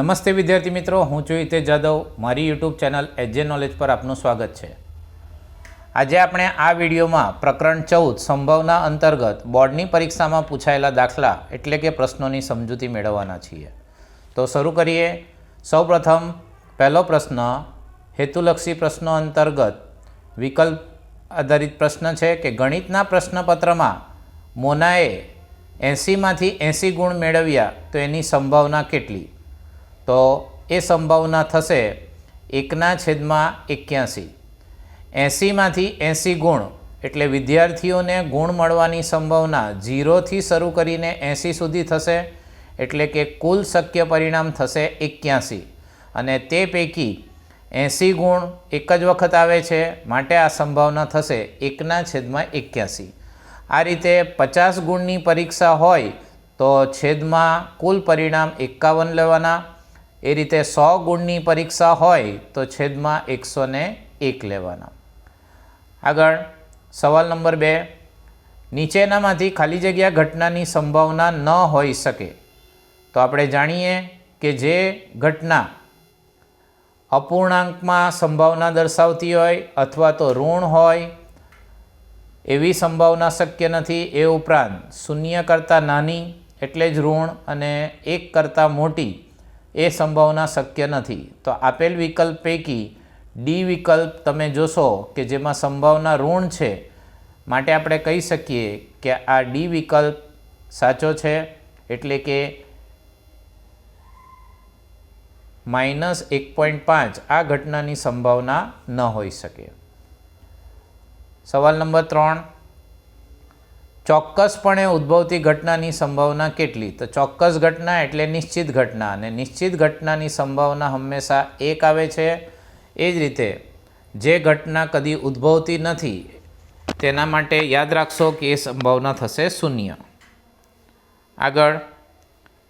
નમસ્તે વિદ્યાર્થી મિત્રો, હું છું હિતેશ જાદવ. મારી યુટ્યુબ ચેનલ એજે નોલેજ પર આપનું સ્વાગત છે. આજે આપણે આ વિડીયોમાં પ્રકરણ ચૌદ, સંભાવના અંતર્ગત બોર્ડની પરીક્ષામાં પૂછાયેલા દાખલા એટલે કે પ્રશ્નોની સમજૂતી મેળવવાના છીએ. તો શરૂ કરીએ. સૌપ્રથમ, પહેલો પ્રશ્ન, હેતુલક્ષી પ્રશ્નો અંતર્ગત વિકલ્પ આધારિત પ્રશ્ન છે કે ગણિતના પ્રશ્નપત્રમાં મોનાએ એંસીમાંથી એંસી ગુણ મેળવ્યા તો એની સંભાવના કેટલી? તો એ સંભાવના થશે એકના છેદમાં એક્યાસી. એંસીમાંથી એંસી ગુણ એટલે વિદ્યાર્થીઓને ગુણ મળવાની સંભાવના ઝીરોથી શરૂ કરીને એંસી સુધી થશે એટલે કે કુલ શક્ય પરિણામ થશે એક્યાસી. અને તે પૈકી એંસી ગુણ એક જ વખત આવે છે, માટે આ સંભાવના થશે એકના છેદમાં એક્યાસી. આ રીતે પચાસ ગુણની પરીક્ષા હોય તો છેદમાં કુલ પરિણામ એકાવન લેવાના એ રીતે સો ગુણની પરીક્ષા હોય તો છેદમાં એકસો એક લેવાના. આગળ, સવાલ નંબર બે. નીચેનામાંથી ખાલી જગ્યા ઘટનાની સંભાવના ન હોઈ શકે. તો આપણે જાણીએ કે જે ઘટના અપૂર્ણાંકમાં સંભાવના દર્શાવતી હોય અથવા તો ઋણ હોય, એવી સંભાવના શક્ય નથી એ ઉપરાંત શૂન્ય કરતાં નાની, એટલે જ ઋણ અને એક કરતાં મોટી એ સંભાવના શક્ય નથી. તો આપેલ વિકલ્પ પૈકી ડી વિકલ્પ તમે જોશો કે જેમાં સંભાવના ઋણ છે. માટે આપણે કહી શકીએ કે આ ડી વિકલ્પ સાચો છે, એટલે કે માઇનસ એક પોઈન્ટ પાંચ. આ ઘટનાની સંભાવના ન હોઈ શકે. સવાલ નંબર ત્રણ. ચોક્કસપણે ઉદ્ભવતી ઘટનાની સંભાવના કેટલી? તો ચોક્કસ ઘટના એટલે નિશ્ચિત ઘટના અને નિશ્ચિત ઘટનાની સંભાવના હંમેશા એક આવે છે. એ જ રીતે, જે ઘટના કદી ઉદ્ભવતી નથી, તેના માટે યાદ રાખશો કે એ સંભાવના થશે શૂન્ય. આગળ,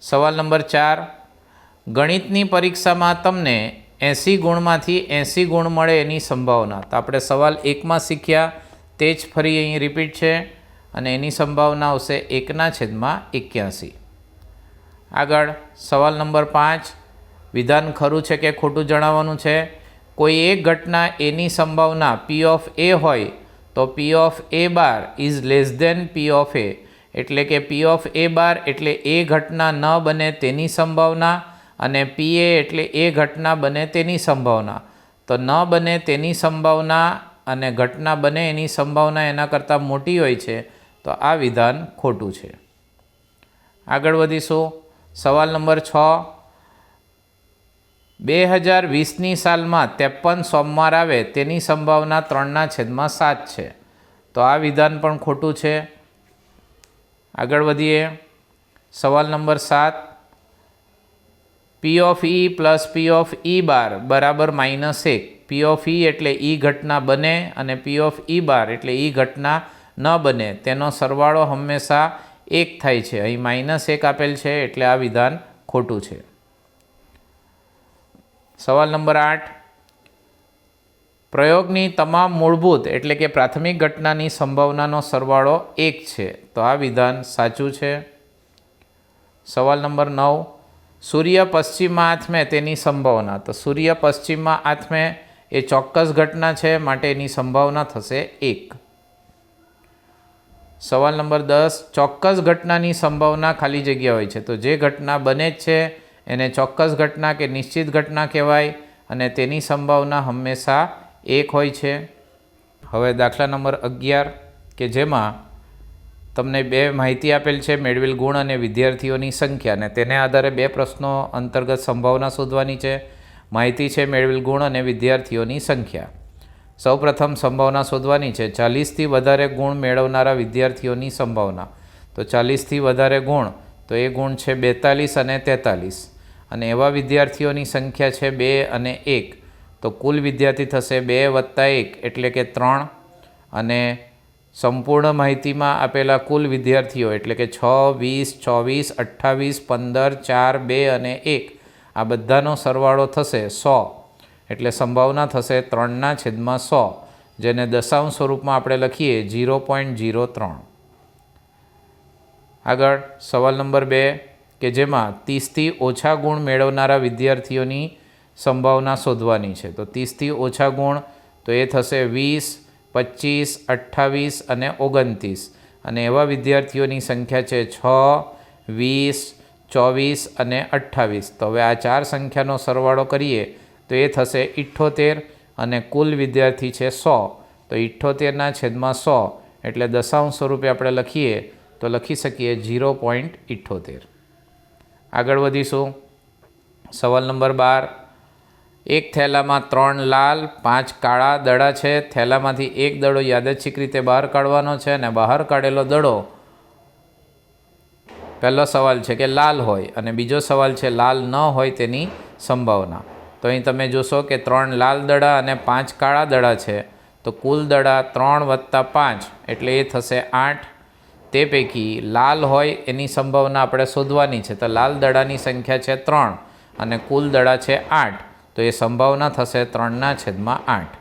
સવાલ નંબર ચાર. ગણિતની પરીક્ષામાં તમને એંસી ગુણમાંથી એંસી ગુણ મળે એની સંભાવના. તો આપણે સવાલ એકમાં શીખ્યા, તે જ ફરી અહીં રિપીટ છે. અને એની સંભાવના આવશે એકના છેદમાં એક્યાસી. આગળ, સવાલ નંબર પાંચ. વિધાન ખરું છે કે ખોટું જણાવવાનું છે? કોઈ એક ઘટના એની સંભાવના પી ઓફ એ હોય તો P of A bar is less than P of A એટલે કે પી ઓફ એ બાર એટલે એ ઘટના ન બને તેની સંભાવના અને પી એ એટલે એ ઘટના બને તેની સંભાવના. તો ન બને તેની સંભાવના અને ઘટના બને એની સંભાવના એના કરતાં મોટી હોય છે. તો આ વિધાન ખોટું છે. આગળ વધીશું. સવાલ નંબર છ. બે હજાર વીસની સાલમાં ત્રેપન સોમવાર આવે તેની સંભાવના ત્રણના છેદમાં સાત છે. તો આ વિધાન પણ ખોટું છે. આગળ વધીએ. સવાલ નંબર સાત. P of E plus P of E bar બરાબર માઇનસ એક. પી ઓફ ઈ એટલે ઈ ઘટના બને અને પી ઓફ ઈ બાર એટલે ઈ ઘટના ન બને, તેનો સરવાળો હંમેશા એક થાય છે. અહીં માઇનસ એક આપેલ છે એટલે આ વિધાન ખોટું છે. સવાલ નંબર આઠ. પ્રયોગની તમામ મૂળભૂત એટલે કે પ્રાથમિક ઘટનાની સંભાવનાનો સરવાળો એક છે. તો આ વિધાન સાચું છે? સવાલ નંબર નવ. સૂર્ય પશ્ચિમમાં આથમે તેની સંભાવના. તો સૂર્ય પશ્ચિમમાં આથમે એ ચોક્કસ ઘટના છે, માટે એની સંભાવના થશે એક. સવાલ નંબર દસ, ચોક્કસ ઘટનાની સંભાવના ખાલી જગ્યા હોય છે. તો જે ઘટના બને જ છે, એને ચોક્કસ ઘટના કે નિશ્ચિત ઘટના કહેવાય અને તેની સંભાવના હંમેશા એક હોય છે. હવે દાખલા નંબર અગિયાર, કે જેમાં તમને બે માહિતી આપેલ છે, મેળવેલ ગુણ અને વિદ્યાર્થીઓની સંખ્યા અને તેને આધારે બે પ્રશ્નો અંતર્ગત સંભાવના શોધવાની છે. માહિતી છે, મેળવેલ ગુણ અને વિદ્યાર્થીઓની સંખ્યા. સૌપ્રથમ સંભાવના શોધવાની છે. ચાલીસથી વધારે ગુણ મેળવનારા વિદ્યાર્થીઓની સંભાવના. તો ચાલીસથી વધારે ગુણ, તો એ ગુણ છે બેતાલીસ અને તેતાલીસ. અને એવા વિદ્યાર્થીઓની સંખ્યા છે બે અને એક. તો કુલ વિદ્યાર્થી થશે બે વત્તા એક, એટલે કે ત્રણ. અને સંપૂર્ણ માહિતીમાં આપેલા કુલ વિદ્યાર્થીઓ, એટલે કે છ, વીસ, ચોવીસ, અઠ્ઠાવીસ, પંદર, ચાર, બે અને એક. આ બધાનો સરવાળો થશે સો. એટલે સંભાવના થશે ત્રણના છેદમાં સો, જેને દશાંશ સ્વરૂપમાં આપણે લખીએ જીરો પોઈન્ટ જીરો ત્રણ. આગળ સવાલ નંબર બે, કે જેમાં ત્રીસથી ઓછા ગુણ મેળવનારા વિદ્યાર્થીઓની સંભાવના શોધવાની છે. તો ત્રીસથી ઓછા ગુણ, તો એ થશે વીસ, પચીસ, અઠ્ઠાવીસ અને ઓગણત્રીસ. અને એવા વિદ્યાર્થીઓની સંખ્યા છે છ, વીસ, ચોવીસ અને અઠ્ઠાવીસ. તો હવે આ ચાર સંખ્યાનો સરવાળો કરીએ તો એ થશે ઇઠ્ઠોતેર અને કુલ વિદ્યાર્થી છે સો. તો ઇઠ્ઠોતેરના છેદમાં સો એટલે દશાંશ સ્વરૂપે આપણે લખીએ તો લખી શકીએ ઝીરો પોઈન્ટ ઇઠ્ઠોતેર. આગળ વધીશું. સવાલ નંબર બાર. એક થેલામાં ત્રણ લાલ, પાંચ કાળા દડા છે. થેલામાંથી એક દડો યાદચ્છિક રીતે બહાર કાઢવાનો છે અને બહાર કાઢેલો દડો પહેલો સવાલ છે કે લાલ હોય અને બીજો સવાલ છે લાલ ન હોય તેની સંભાવના. તો અહીં તમે જોશો કે ત્રણ લાલ દડા અને પાંચ કાળા દડા છે. તો કુલ દડા ત્રણ વત્તા પાંચ, એટલે એ થશે આઠ. તે પૈકી લાલ હોય એની સંભાવના આપણે શોધવાની છે. તો લાલ દડાની સંખ્યા છે ત્રણ અને કુલ દડા છે આઠ. તો એ સંભાવના થશે ત્રણના છેદમાં આઠ.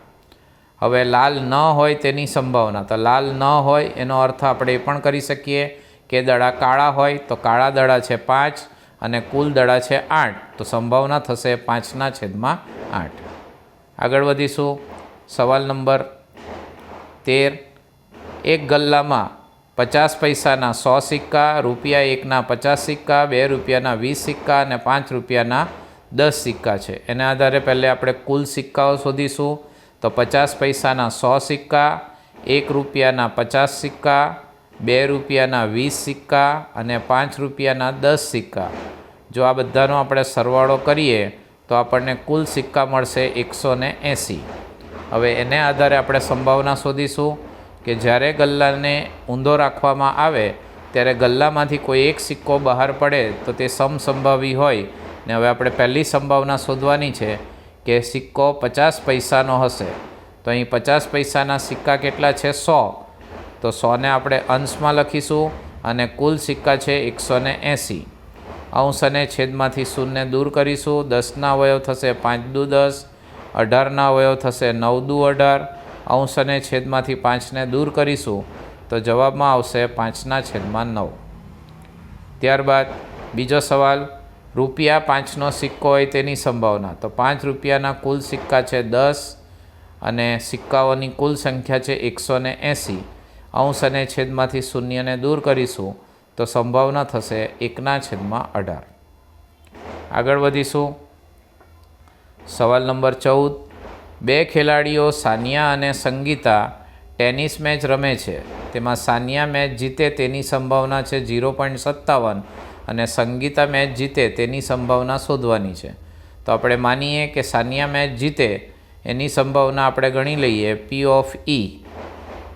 હવે લાલ ન હોય તેની સંભાવના. તો લાલ ન હોય એનો અર્થ આપણે એ પણ કરી શકીએ કે દડા કાળા હોય તો કાળા દડા છે પાંચ અને કુલ દડા છે આઠ. તો સંભાવના થશે પાંચના છેદમાં આઠ. આગળ વધીશું. સવાલ નંબર તેર. એક ગલ્લામાં પચાસ પૈસાના સો સિક્કા, રૂપિયા એકના પચાસ સિક્કા, બે રૂપિયાના વીસ સિક્કા અને પાંચ રૂપિયાના દસ સિક્કા છે. એના આધારે પહેલે આપણે કુલ સિક્કાઓ શોધીશું. તો પચાસ પૈસાના સો સિક્કા, એક રૂપિયાના પચાસ સિક્કા બે રૂપિયાના વીસ સિક્કા અને પાંચ રૂપિયાના દસ સિક્કા. જો આ બધાનો આપણે સરવાળો કરીએ, તો આપણને કુલ સિક્કા મળશે એકસો ને એંસી. હવે એને આધારે આપણે સંભાવના શોધીશું કે જ્યારે ગલ્લાને ઊંધો રાખવામાં આવે, ત્યારે ગલ્લામાંથી કોઈ એક સિક્કો બહાર પડે તો તે સમસંભાવી હોય. ને હવે આપણે પહેલી સંભાવના શોધવાની છે કે સિક્કો પચાસ પૈસાનો હશે. તો અહીં પચાસ પૈસાના સિક્કા કેટલા છે? સો. તો સોને આપણે અંશમાં લખીશું અને કુલ સિક્કા છે એકસો ને એંસી. અંશ અને છેદમાંથી શૂન્ય દૂર કરીશું. દસના અવયવ થશે પાંચ દુ દસ. અઢારના અવયવ થશે નવ દુ અઢાર. અંશ અને છેદમાંથી પાંચને દૂર કરીશું. તો જવાબમાં આવશે પાંચના છેદમાં નવ. ત્યારબાદ બીજો સવાલ, રૂપિયા પાંચનો સિક્કો હોય તેની સંભાવના. તો પાંચ રૂપિયાના કુલ સિક્કા છે દસ અને સિક્કાઓની કુલ સંખ્યા છે એકસો ને એંસી. અંશ અને છેદમાંથી શૂન્યને દૂર કરીશું તો સંભાવના થશે એકના છેદમાં અઢાર. આગળ વધીશું. સવાલ નંબર ચૌદ. બે ખેલાડીઓ સાનિયા અને સંગીતા ટેનિસ મેચ રમે છે. તેમાં સાનિયા મેચ જીતે તેની સંભાવના છે ઝીરો પોઈન્ટ સત્તાવન અને સંગીતા મેચ જીતે તેની સંભાવના શોધવાની છે. તો આપણે માનીએ કે સાનિયા મેચ જીતે એની સંભાવના આપણે ગણી લઈએ પી ઓફ ઈ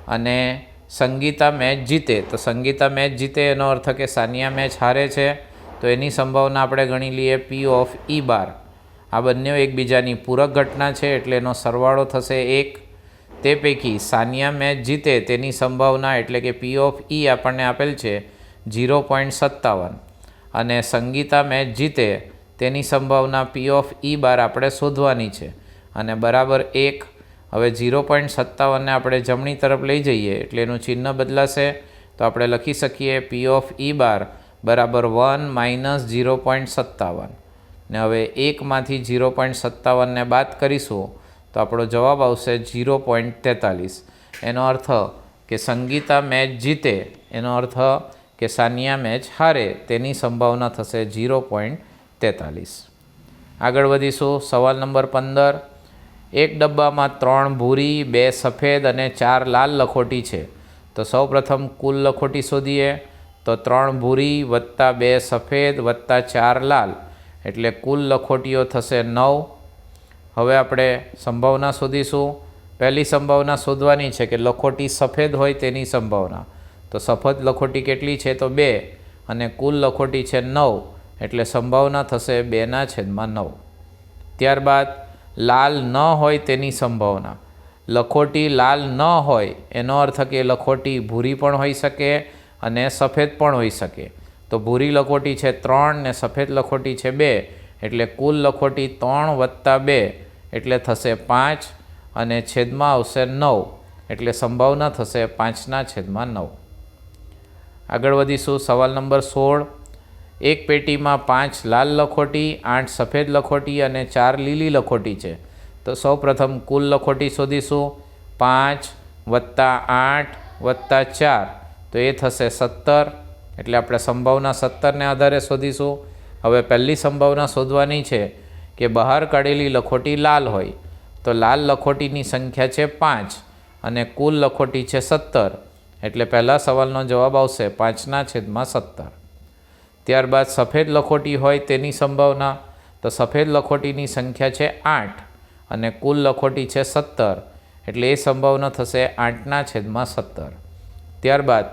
અને સંગીતા મેચ જીતે. તો સંગીતા મેચ જીતે એનો અર્થ કે સાનિયા મેચ હારે છે. તો એની સંભાવના આપણે ગણી લઈએ પી ઓફ ઈ બાર. આ બંને એકબીજાની પૂરક ઘટના છે એટલે એનો સરવાળો થશે એક. તે પૈકી સાનિયા મેચ જીતે તેની સંભાવના એટલે કે પી ઓફ ઈ આપણને આપેલ છે ઝીરો પોઈન્ટ સત્તાવન. અને સંગીતા મેચ જીતે તેની સંભાવના પી ઓફ ઈ બાર આપણે શોધવાની છે. અને બરાબર એક હવે ઝીરો પોઈન્ટ સત્તાવનને આપણે જમણી તરફ લઈ જઈએ એટલે એનું ચિહ્ન બદલાશે. તો આપણે લખી શકીએ પી ઓફ ઈ બાર બરાબર વન માઇનસ ઝીરો પોઈન્ટ સત્તાવન. ને હવે એકમાંથી ઝીરો પોઈન્ટ સત્તાવનને બાદ કરીશું તો આપણો જવાબ આવશે ઝીરો પોઈન્ટ તેતાલીસ. એનો અર્થ કે સંગીતા મેચ જીતે. એનો અર્થ કે સાનિયા મેચ હારે. તેની સંભાવના થશે ઝીરો પોઈન્ટ તેતાલીસ. આગળ વધીશું. સવાલ નંબર પંદર. એક ડબ્બામાં ત્રણ ભૂરી, બે સફેદ અને ચાર લાલ લખોટી છે. તો સૌપ્રથમ કુલ લખોટી શોધીએ. તો ત્રણ ભૂરી વત્તા બે સફેદ વત્તા ચાર લાલ. એટલે કુલ લખોટીઓ થશે નવ. હવે આપણે સંભાવના શોધીશું. પહેલી સંભાવના શોધવાની છે કે લખોટી સફેદ હોય તેની સંભાવના. તો સફેદ લખોટી કેટલી છે? તો બે. અને કુલ લખોટી છે નવ. એટલે સંભાવના થશે બેના છેદમાં નવ. ત્યારબાદ લાલ ન હોય તેની સંભાવના. લખોટી લાલ ન હોય, એનો અર્થ કે લખોટી ભૂરી પણ હોઈ શકે અને સફેદ પણ હોઈ શકે. તો ભૂરી લખોટી છે ત્રણ ને સફેદ લખોટી છે બે, એટલે કુલ લખોટી ત્રણ વત્તા બે, એટલે થશે પાંચ અને છેદમાં આવશે નવ, એટલે સંભાવના થશે પાંચના છેદમાં નવ. આગળ વધીશું, સવાલ નંબર સોળ. એક પેટીમાં પાંચ લાલ લખોટી, આઠ સફેદ લખોટી અને ચાર લીલી લખોટી છે. તો સૌપ્રથમ કુલ લખોટી શોધીશું. પાંચ વત્તા આઠ વત્તા ચાર. તો એ થશે સત્તર. એટલે આપણે સંભાવના સત્તરને આધારે શોધીશું. હવે પહેલી સંભાવના શોધવાની છે કે બહાર કાઢેલી લખોટી લાલ હોય. તો લાલ લખોટીની સંખ્યા છે પાંચ અને કુલ લખોટી છે સત્તર. એટલે પહેલા સવાલનો જવાબ આવશે પાંચના છેદમાં સત્તર. ત્યારબાદ સફેદ લખોટી હોય તેની સંભાવના, તો સફેદ લખોટીની સંખ્યા છે આઠ અને કુલ લખોટી છે સત્તર, એટલે એ સંભાવના થશે આઠના છેદમાં સત્તર. ત્યારબાદ,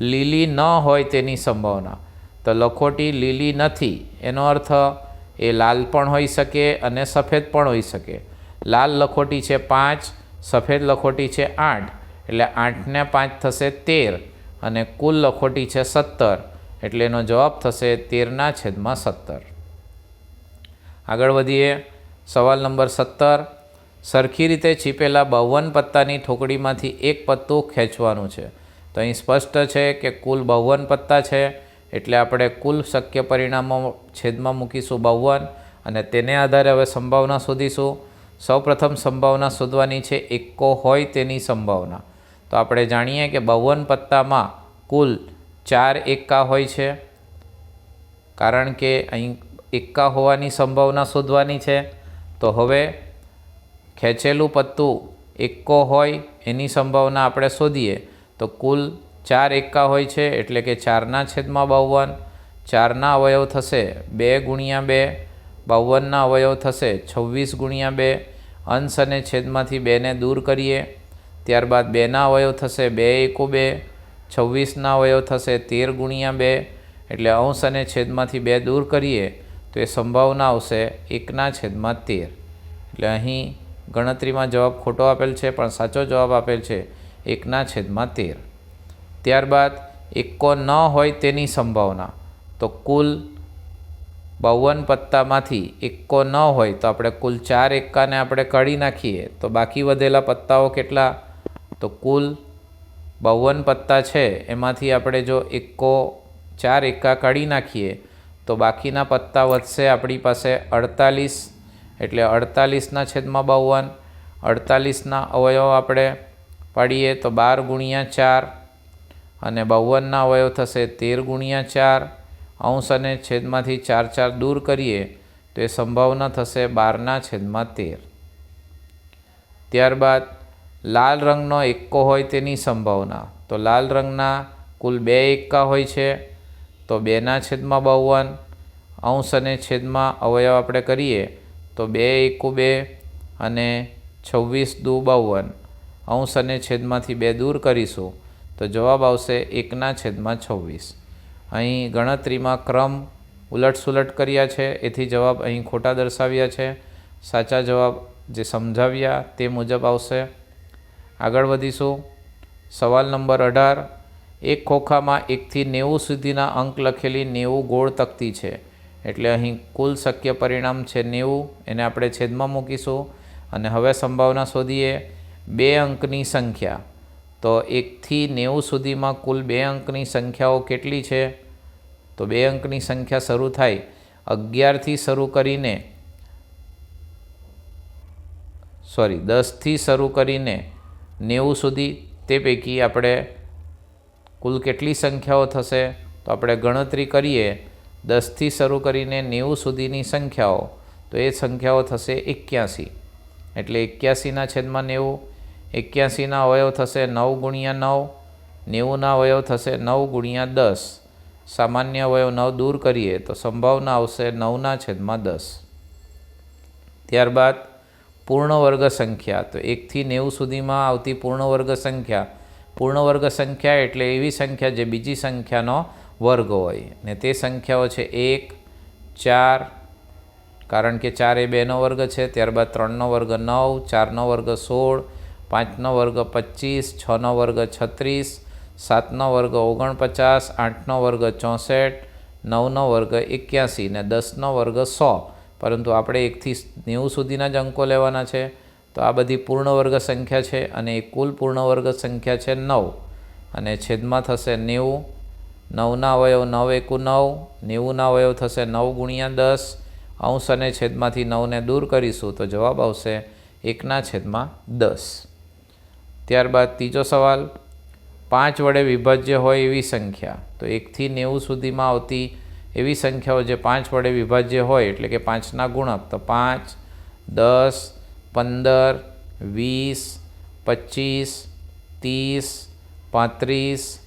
લીલી ન હોય તેની સંભાવના, તો લખોટી લીલી નથી, એનો અર્થ એ લાલ પણ હોઈ શકે અને સફેદ પણ હોઈ શકે. લાલ લખોટી છે પાંચ, સફેદ લખોટી છે આઠ, એટલે આઠને પાંચ થશે તેર અને કુલ લખોટી છે સત્તર. એટલે એનો જવાબ થશે તેરના છેદમાં સત્તર. આગળ વધીએ. સવાલ નંબર સત્તર. સરખી રીતે છીપેલા બાવન પત્તાની ઠોકડીમાંથી એક પત્તું ખેંચવાનું છે. તો અહીં સ્પષ્ટ છે કે કુલ બાવન પત્તા છે, એટલે આપણે કુલ શક્ય પરિણામો છેદમાં મૂકીશું બાવન અને તેને આધારે હવે સંભાવના શોધીશું. સૌપ્રથમ સંભાવના શોધવાની છે એકો હોય તેની સંભાવના. તો આપણે જાણીએ કે બાવન પત્તામાં કુલ ચાર એકા હોય છે. કારણ કે અહીં એકા હોવાની સંભાવના શોધવાની છે. તો હવે ખેંચેલું પત્તું એક્કો હોય એની સંભાવના આપણે શોધીએ. તો કુલ ચાર એકા હોય છે એટલે કે ચારના છેદમાં બાવન. ચારના અવયવ થશે બે ગુણ્યા બે. બાવનના અવયવ થશે છવ્વીસ ગુણ્યા બે. અંશ અને છેદમાંથી બેને દૂર કરીએ. ત્યારબાદ બેના અવયવ થશે બે એકો બે. છવ્વીસના અવયવ થશે તેર ગુણ્યા બે એટલે અંશ અને છેદમાંથી બે દૂર કરીએ તો એ સંભાવના આવશે એકના છેદમાં તેર. એટલે અહીં ગણતરીમાં જવાબ ખોટો આપેલ છે, પણ સાચો જવાબ આપેલ છે એકના છેદમાં તેર. ત્યારબાદ એકો ન હોય તેની સંભાવના. તો કુલ બાવન પત્તામાંથી એકો ન હોય તો આપણે કુલ ચાર એકાને આપણે કાઢી નાખીએ. તો બાકી વધેલા પત્તાઓ કેટલા? તો કુલ બાવન પત્તા છે, એમાંથી આપણે જો એકો ચાર એકા કાઢી નાખીએ, તો બાકીના પત્તા વધશે આપણી પાસે અડતાલીસ, એટલે અડતાલીસના છેદમાં બાવન, અડતાલીસના અવયવ આપણે પાડીએ તો બાર ગુણ્યા ચાર, અને બાવનના અવયવ થશે તેર ગુણ્યા ચાર, અંશ અને છેદમાંથી ચાર ચાર દૂર કરીએ, તો એ સંભાવના થશે બારના છેદમાં તેર. ત્યારબાદ લાલ રંગનો એક્કો હોય તેની સંભાવના. તો લાલ રંગના કુલ બે એક્કા હોય છે, તો બેના છેદમાં બાવન, અંશ અને છેદમાં અવયવ આપણે કરીએ, તો બે એકુ બે અને છવ્વીસ દુ બાવન, અંશ અને છેદમાંથી બે દૂર કરીશું, તો જવાબ આવશે એકના છેદમાં છવ્વીસ. અહીં ગણતરીમાં ક્રમ ઉલટસુલટ કર્યા છે, એથી જવાબ અહીં ખોટા દર્શાવ્યા છે. સાચા જવાબ જે સમજાવ્યા તે મુજબ આવશે. આગળ વધીશું. સવાલ નંબર અઢાર. એક ખોખામાં એકથી નેવું સુધીના અંક લખેલી નેવું ગોળ તકતી છે. એટલે અહીં કુલ શક્ય પરિણામ છે નેવું. એને આપણે છેદમાં મૂકીશું. અને હવે સંભાવના શોધીએ બે અંકની સંખ્યા. તો એકથી નેવું સુધીમાં કુલ બે અંકની સંખ્યાઓ કેટલી છે? તો બે અંકની સંખ્યા શરૂ થાય અગિયારથી શરૂ કરીને, સોરી, દસથી શરૂ કરીને નેવું સુધી તે પૈકી આપણે કુલ કેટલી સંખ્યાઓ થશે? તો આપણે ગણતરી કરીએ. દસથી શરૂ કરીને નેવું સુધીની સંખ્યાઓ. તો એ સંખ્યાઓ થશે એક્યાસી. એટલે એક્યાસીના છેદમાં નેવું. એક્યાસીના અવયવ થશે નવ ગુણ્યા નવ. નેવુંના અવયવ થશે નવ ગુણ્યા દસ. સામાન્ય અવયવ નવ દૂર કરીએ તો સંભાવના આવશે નવના છેદમાં દસ. ત્યારબાદ પૂર્ણ વર્ગ સંખ્યા. તો એકથી નેવું સુધીમાં આવતી પૂર્ણ વર્ગ સંખ્યા. પૂર્ણ વર્ગ સંખ્યા એટલે એવી સંખ્યા જે બીજી સંખ્યાનો વર્ગ હોય. ને તે સંખ્યાઓ છે એક, ચાર, કારણ કે ચાર એ બેનો વર્ગ છે, ત્યારબાદ ત્રણનો વર્ગ નવ, ચારનો વર્ગ સોળ, પાંચનો વર્ગ પચીસ, છનો વર્ગ છત્રીસ, સાતનો વર્ગ ઓગણપચાસ, આઠનો વર્ગ ચોસઠ, નવનો વર્ગ એક્યાસી ને દસનો વર્ગ સો. પરંતુ આપણે એકથી નેવું સુધીના જ અંકો લેવાના છે. તો આ બધી પૂર્ણ વર્ગ સંખ્યા છે અને એ કુલ પૂર્ણ વર્ગ સંખ્યા છે નવ. અને છેદમાં થશે નેવું. નવના અવયવ નવ એકુ નવ. નેવુંના અવયવ થશે નવ ગુણ્યા દસ. અંશ અને છેદમાંથી નવને દૂર કરીશું તો જવાબ આવશે એકના છેદમાં દસ. ત્યારબાદ ત્રીજો સવાલ. પાંચ વડે વિભાજ્ય હોય એવી સંખ્યા. તો એકથી નેવું સુધીમાં આવતી એવી સંખ્યાઓ જે પાંચ વડે વિભાજ્ય હોય, એટલે કે પાંચના ગુણક, તો પાંચ, દસ, પંદર, વીસ, પચીસ, ત્રીસ, પાંત્રીસ,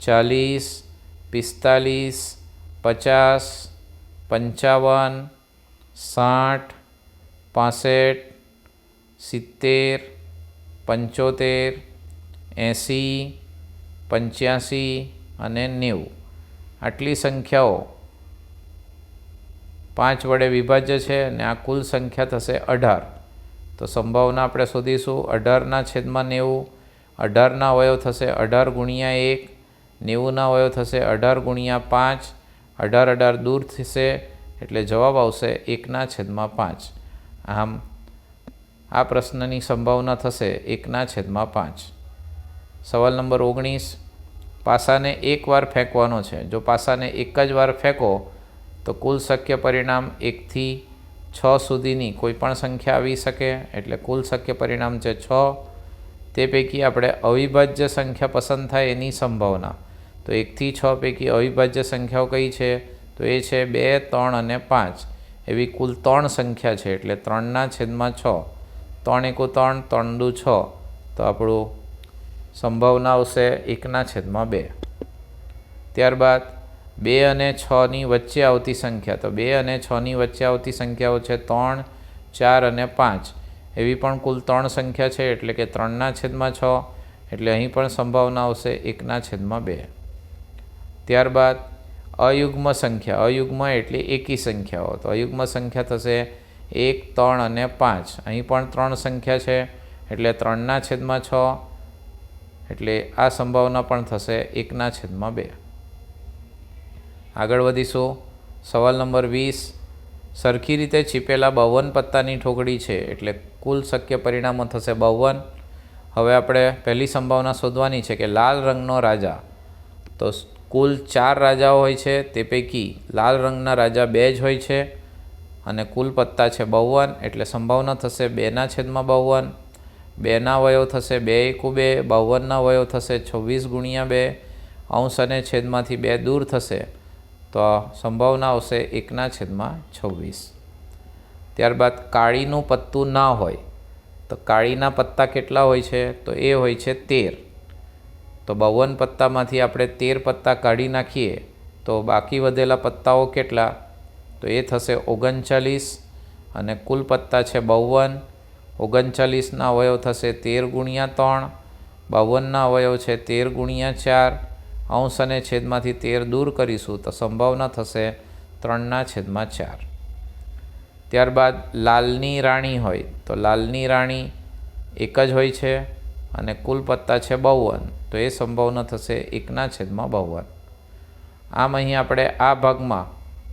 ચાલીસ, પિસ્તાલીસ, પચાસ, પંચાવન, સાઠ, પાસઠ, સિત્તેર, પંચોતેર, એંસી, પંચ્યાસી અને નેવું. આટલી સંખ્યાઓ પાંચ વડે વિભાજ્ય છે અને આ કુલ સંખ્યા થશે અઢાર. તો સંભાવના આપણે શોધીશું અઢારના છેદમાં નેવું, અઢારના અવયવ થશે અઢાર ગુણ્યા એક, નેવુંના અવયવ થશે અઢાર ગુણ્યા પાંચ, અઢાર અઢાર દૂર થશે એટલે જવાબ આવશે એકના છેદમાં પાંચ. આમ આ પ્રશ્નની સંભાવના થશે એકના છેદમાં પાંચ. સવાલ નંબર ઓગણીસ, પાસાને એકવાર ફેંકવાનો છે. જો પાસાને એક જ વાર ફેંકો તો કુલ શક્ય પરિણામ એકથી છ સુધીની કોઈ પણ સંખ્યા આવી શકે. એટલે કુલ શક્ય પરિણામ છે છ, તે પૈકી આપણે અવિભાજ્ય સંખ્યા પસંદ થાય એની સંભાવના. તો એકથી છ પૈકી અવિભાજ્ય સંખ્યાઓ કઈ છે? તો એ છે બે, ત્રણ અને પાંચ. એવી કુલ ત્રણ સંખ્યા છે, એટલે ત્રણના છેદમાં છ. ત્રણ એકુ ત્રણ ત્રણ દુ છ. તો આપણું સંભાવના આવશે એકના છેદમાં બે. ત્યારબાદ બે અને છની વચ્ચે આવતી સંખ્યા. તો બે અને છની વચ્ચે આવતી સંખ્યાઓ છે ત્રણ, ચાર અને પાંચ. એવી પણ કુલ ત્રણ સંખ્યા છે, એટલે કે ત્રણના છેદમાં છ, એટલે અહીં પણ સંભાવના આવશે એકના છેદમાં બે. ત્યારબાદ અયુગ્મ સંખ્યા. અયુગ્મ એટલે એકી સંખ્યાઓ. તો અયુગ્મ સંખ્યા થશે એક, ત્રણ અને પાંચ. અહીં પણ ત્રણ સંખ્યા છે, એટલે ત્રણના છેદમાં છ, એટલે આ સંભાવના પણ થશે એકના છેદમાં બે. આગળ વધીશું. સવાલ નંબર વીસ. સરખી રીતે છીપેલા બાવન પત્તાની ઠોકડી છે એટલે કુલ શક્ય પરિણામો થશે બાવન. હવે આપણે પહેલી સંભાવના શોધવાની છે કે લાલ રંગનો રાજા. તો કુલ ચાર રાજાઓ હોય છે, તે પૈકી લાલ રંગના રાજા બે જ હોય છે અને કુલ પત્તા છે બાવન, એટલે સંભાવના થશે બેના છેદમાં બાવન. બેના વયો થશે બે એકુ બે, બાવનના વયો થશે છવ્વીસ ગુણ્યા બે. અંશ અને છેદમાંથી બે દૂર થશે. તો સંભાવના આવશે એકના છેદમાં છવ્વીસ. ત્યારબાદ કાળીનું પત્તું ના હોય, તો કાળીના પત્તા કેટલા હોય છે? તો એ હોય છે તેર. તો બાવન પત્તામાંથી આપણે તેર પત્તા કાઢી નાખીએ, તો બાકી વધેલા પત્તાઓ કેટલા? તો એ થશે ઓગણચાલીસ અને કુલ પત્તા છે બાવન. ઓગણચાલીસના અવયવ થશે તેર ગુણ્યા ત્રણ. બાવનના અવયવ છે તેર ગુણ્યા ચાર. અંશ અને છેદમાંથી તેર દૂર કરીશું તો સંભાવના થશે ત્રણના છેદમાં ચાર. ત્યારબાદ લાલની રાણી હોય તો લાલની રાણી એક જ હોય છે અને કુલ પત્તા છે બાવન, તો એ સંભાવના થશે એકના છેદમાં બાવન. આમ અહીં આપણે આ ભાગમાં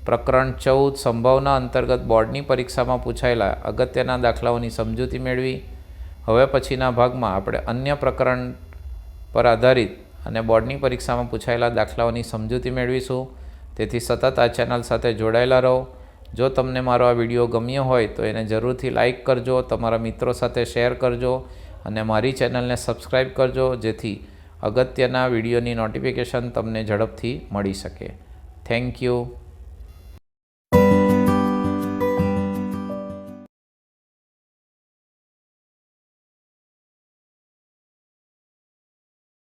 પ્રકરણ ચૌદ સંભાવના અંતર્ગત બોર્ડની પરીક્ષામાં પૂછાયેલા અગત્યના દાખલાઓની સમજૂતી મેળવી. હવે પછીના ભાગમાં આપણે અન્ય પ્રકરણ પર આધારિત અને બોર્ડની પરીક્ષામાં પૂછાયેલા દાખલાઓની સમજૂતી મેળવીશું. તેથી સતત આ ચેનલ સાથે જોડાયેલા રહો. જો તમને મારો આ વીડિયો ગમ્યો હોય તો એને જરૂરથી લાઇક કરજો, તમારા મિત્રો સાથે શેર કરજો અને મારી ચેનલને સબસ્ક્રાઈબ કરજો, જેથી અગત્યના વિડીયોની નોટિફિકેશન તમને ઝડપથી મળી શકે. Thank you.